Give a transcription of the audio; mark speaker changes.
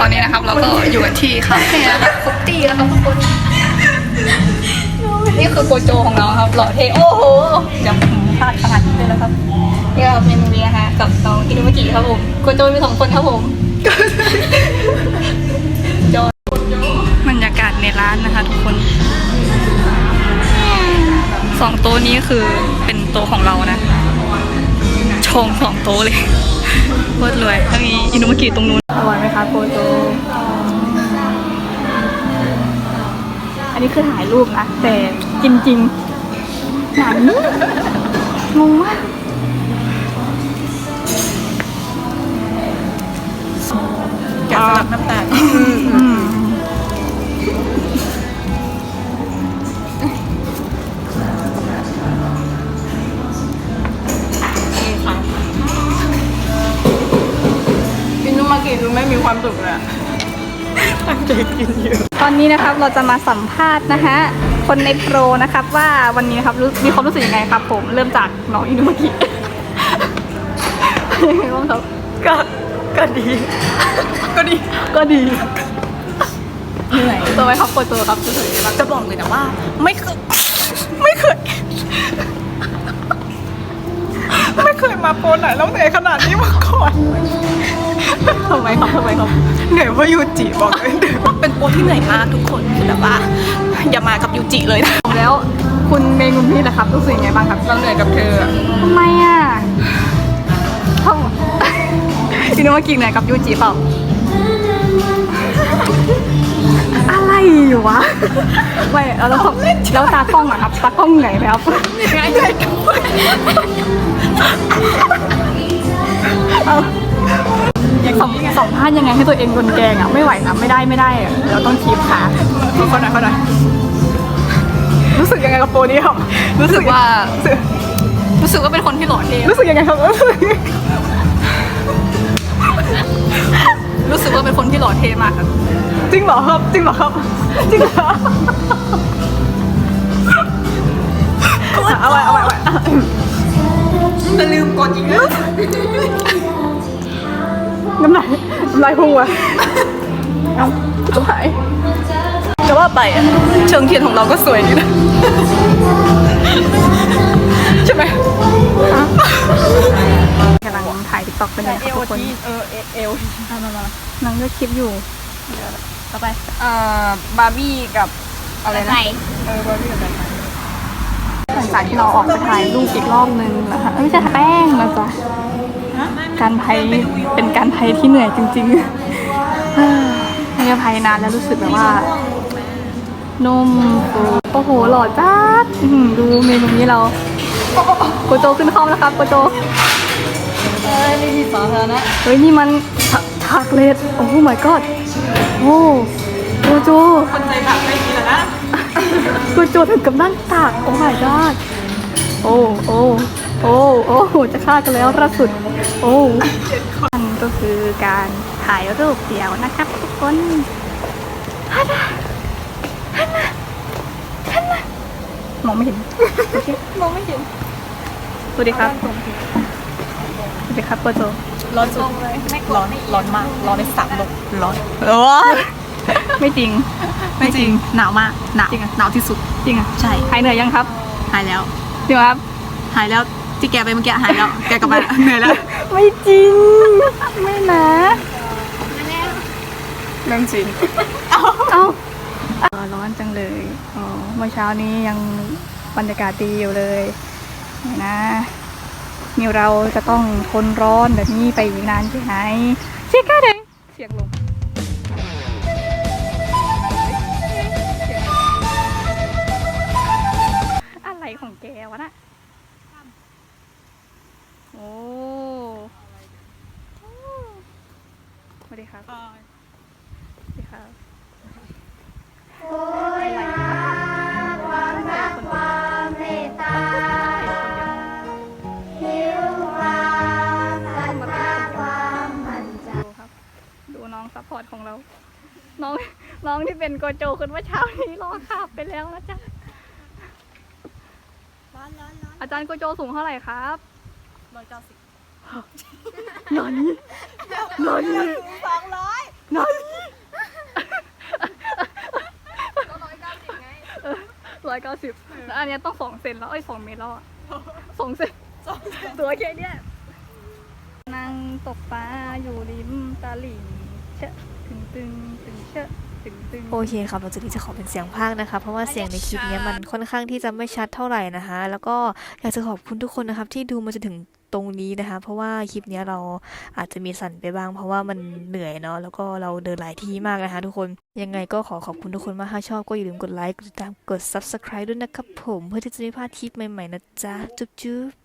Speaker 1: ตอนนี้นะครับเราก็อยู่กันที่คาเฟ่นะครับฟุตตี้นะครับทุกคนนี่คือโกโจของเราครับหล่อเท่โอ้โหเดี๋ยวผมพลาดขนาดนี้เลยแล้วครับนี่เราเป็นเมียฮะกับน้องอินุมากิครับผมโกโจมีสองคนครับผมโจบรรยากาศในร้านนะคะ ทุกคนสองโต๊ะนี้คือเป็นโต๊ะของเรานะชงสองโต๊ะเลยโคตรรวยถ้ามีอินุมากิตรงนู้นอร่อย ไหมคะโกโจอันนี้คือถ่ายรูปนะแต่จริงๆหนังงงมาก
Speaker 2: สุขเลยอะตั้งใจกินอยู่
Speaker 1: ตอนนี้นะครับเราจะมาสัมภาษณ์นะฮะคนในโปรนะครับว่าวันนี้นะครับรู้มีความรู้สึกยังไงครับ ผมเริ่มจากน้องอินุมากิยังไงบ้างครับ
Speaker 2: ก็ก็ดี ก็ดี
Speaker 1: ก็ดี
Speaker 2: เหนื่อย
Speaker 1: ตัวไหมครับโกโจครับรู้สึกยังไงบ้าง
Speaker 2: จะบอกเลยนะว่า ไม่เคยไม่เคยไม่เคยมาโปรไหนแล้วเหนื่อยขนาดนี้มาก่อน
Speaker 1: ทำไมครับทำไมครับ
Speaker 2: เหนื่อยเพราะยูจิบอกเลยเหนื่อยเพราะเป็นโปรที่เหนื่อยมากทุกคนคือแบบว่า อย่ามากับยูจิเลยนะ
Speaker 1: แล้วคุณเมงุมพี่นะครับรู้สึกยังไงบ้างครับ
Speaker 2: เราเหนื่อยกับเธออะ
Speaker 1: ทำไมอะเขาอินุมากิเหนื่อยกับยูจิเปล่าอะไรอยู่วะไม่แล้วแล้วแล้วตากล้องอะครับตากล้องเหนื่อยไหมครับ
Speaker 2: เหนื่อยเหนื่อยกับา
Speaker 1: ษณ์ยังไงให้ตัวเองโดนแกล้งอะไม่ไหวนะไม่ได้ไม่ได้อะเราต้องคีบขา
Speaker 2: เขาหน่อยเขาหน่อย
Speaker 1: รู้สึกยังไงกับโปรนี้ครับ
Speaker 2: รู้สึกว่า
Speaker 1: รู้สึกว่าเป็นคนที่หล่อเท่
Speaker 2: รู้สึกยังไงครับรู้สึก
Speaker 1: รู้สึกว่าเป็นคนที่หล่อเท่มากครับ
Speaker 2: จริงเหรอครับ จริงเหรอครับจริงเหรอเอาไว้เอาไว้เอาไว้จะลืมกดอีกแล้ว
Speaker 1: น้ำลายน้ำลายพุ่งว่ะ
Speaker 2: เอาจะหายจะว่าไปอะเชิงเทียนของเราก็สวยดีนะใช่ไหม
Speaker 1: กำลังถ่ายติ๊กต็อกเป็นไงครับทุกคน
Speaker 2: เออเอล
Speaker 1: มามามานั่งก็คลิปอยู่ต่อไป
Speaker 2: อ่าบาร์บี้กับอะไรนะเออบาร์บี้กับอะไร
Speaker 1: หลังจากที่เราออกไปถ่ายรูปอีกรอบนึงนะคะเอ้ยไม่ใช่แป้งนะจ๊ะ การไพเป็นการไพที่เหนื่อยจริงๆเฮ้ยไม่ได้ไพนานแล้วรู้สึกแบบว่า นุ่มฟูโอ้โหหล่อจัดอื้อหือดูเมนูนี้เราโกโจขึ้นคอมแล้วครับโกโจ
Speaker 2: เอ้ยนี่ที่สาธารณะ
Speaker 1: เฮ้ยนี่มันฉฉากเลดโอ้ my god โอ้โกโจ
Speaker 2: คนใจผักไม่มีแล้วนะ
Speaker 1: โกโจถึงกับนั่งตากโอ้ my god โอ้โอ้ โอ้โอ้จะฆ่ากันแล้วล่าสุด โอ้นั่นก็คือการถ่ายรูปเดียวนะครับ ทุกคนฮันน่ะฮันน่ะฮันน่ะมองไม่เห็นโอเค
Speaker 2: มองไม่เห็น
Speaker 1: สวัสดีครับสวัสดีครับโกโจ
Speaker 2: ร้อนสุดร้อนร้อนมาก ร้อนในสามลมร้อนเออ
Speaker 1: ไม่จริง
Speaker 2: ไม่จริง หนาวมาก หนาว
Speaker 1: จริงอะ
Speaker 2: หนาวที่สุด
Speaker 1: จริงอะ
Speaker 2: ใช่
Speaker 1: หายเหนื่อยยังครับ
Speaker 2: หายแล้ว
Speaker 1: จริงเหรอครับ
Speaker 2: หายแล้ว ที่แกไปเมื่อกี้หายแล้ว แกกลับมาเหนื่อยแล้ว
Speaker 1: ไม่จริง ไม่นะ
Speaker 2: เรื่องจริง
Speaker 1: เอ้าร้อนจังเลยอ๋อเมื่อเช้านี้ยังบรรยากาศดีอยู่เลยนี่นะนี่เราจะต้องทนร้อนแบบนี้ไปอีกนานแค่ไหนเสียก้าเลยเสียงลง อ้สวัสดีครับสวัสดีครับ ดูน้องซัพพอร์ตของเรา น้องน้องที่เป็นโกโจคนเมื่อเช้านี้รอขับไปแล้วนะจ๊ะ
Speaker 2: ร้อนร้อนร้อน
Speaker 1: อาจารย์โกโจสูงเท่าไหร่ครับ
Speaker 2: ร้อยเก้าสิบ
Speaker 1: นอนนี้นอนี้
Speaker 2: สองร้อย
Speaker 1: นอนนี้ร้อยเก้าสิบไงร้อยเก้าสิบอันนี้ต้องสองเซนแล้วไอ้สองเมตรแล้วสองเซนสองเซนตัวแค่เนี้ยนั่งตกปลาอยู่ริมตาหลิงเชะตึงตึงตึงเชะ
Speaker 3: โอเคครับเราจะที่จะขอเป็นเสียงภาคนะคะ เพราะว่าเสียงในคลิปนี้มันค่อนข้างที่จะไม่ชัดเท่าไหร่นะคะ แล้วก็อยากจะขอบคุณทุกคนนะครับ ที่ดูมาจนถึงตรงนี้นะคะ เพราะว่าคลิปนี้เราอาจจะมีสั่นไปบ้าง เพราะว่ามันเหนื่อยเนาะแล้วก็เราเดินหลายที่มากนะคะ ทุกคนยังไงก็ขอขอบคุณทุกคนมากถ้าชอบก็อย่าลืมกดไลค์กดติดตามกด subscribe ด้วยนะครับผมเพื่อที่จะไม่พลาดคลิปใหม่ๆนะจ๊ะจุ๊บจุ๊บ